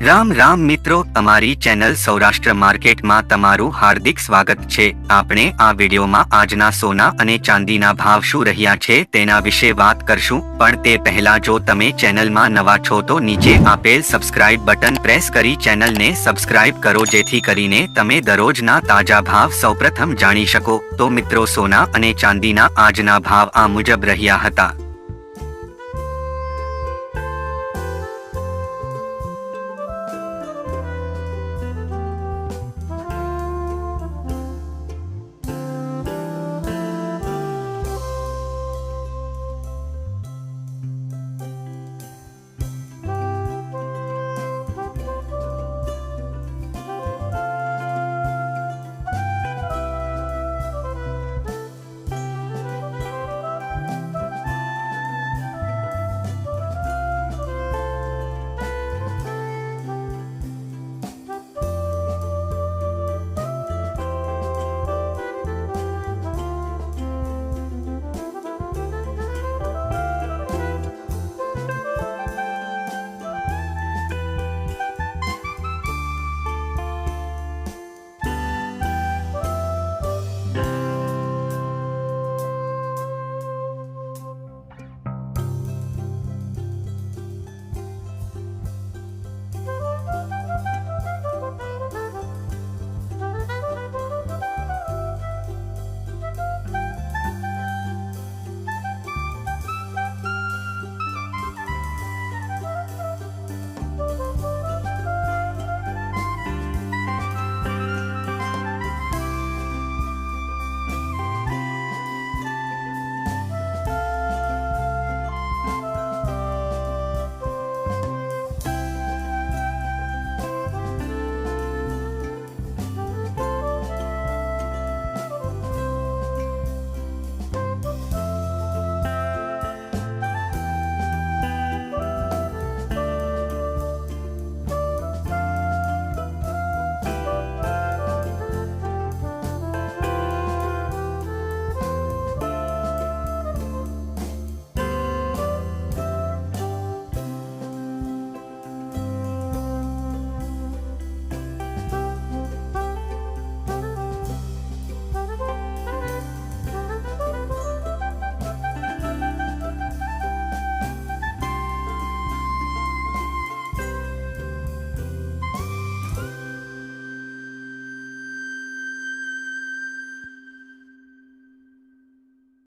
રામ રામ મિત્રો અમારી ચેનલ સૌરાષ્ટ્ર માર્કેટમાં તમારું હાર્દિક સ્વાગત છે. આપણે આ વિડીયોમાં આજના સોના અને ચાંદીના ભાવ શું રહ્યા છે તેના વિશે વાત કરશું. પણ તે પહેલા જો તમે ચેનલમાં નવા છો તો નીચે આપેલ સબસ્ક્રાઇબ બટન પ્રેસ કરી ચેનલને સબસ્ક્રાઇબ કરો જેથી કરીને તમે દરરોજના તાજા ભાવ સૌપ્રથમ જાણી શકો. તો મિત્રો, સોના અને ચાંદીના આજના ભાવ આ મુજબ રહ્યા હતા.